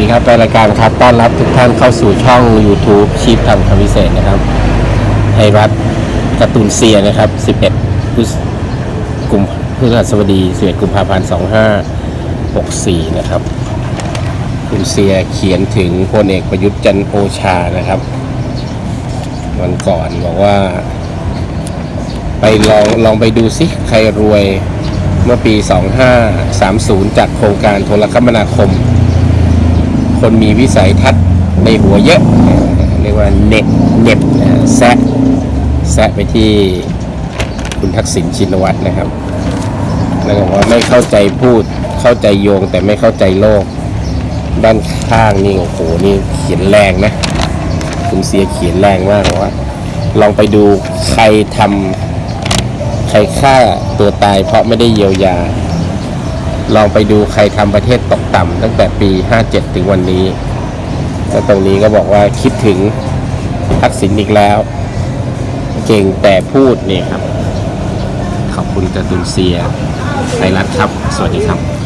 ดีครับรายการครับต้อนรับทุกท่านเข้าสู่ช่อง YouTube ชีพทำคำพิเศษนะครับไทยรัฐการ์ตูนเซียนะครับ 11พฤศกุมพฤหัสบดี11กุมภาพันธ์2564 นะครับ คุณเซียเขียนถึงพลเอกประยุทธ์จันทร์โอชานะครับ วันก่อนบอกว่า ไปลองลองไปดูสิใครรวยเมื่อปี 2530 จากโครงการโทรคมนาคม คนมีวิสัยทัศน์ในหัวเยอะเรียกว่าเน็ตเน็ตเอ่อแซะแซะไปที่คุณทักษิณชินวัตรนะครับ แล้วก็บอกว่าไม่เข้าใจพูดเข้าใจโยงแต่ไม่เข้าใจโลก ด้านข้างนี่โอ้โหนี่เขียนแรงนะคุณเสียเขียนแรงมากว่าลองไปดูใครทำใครฆ่าตัวตายเพราะไม่ได้เยียวยา ลองไปดูใครทำประเทศตกต่ำตั้งแต่ปี 57 ถึงวันนี้แล้วตรงนี้ก็บอกว่าคิดถึงทักษิณอีกแล้ว เก่งแต่พูดนี่ครับ ขอบคุณการตุนเซียไทยรัฐครับ สวัสดีครับ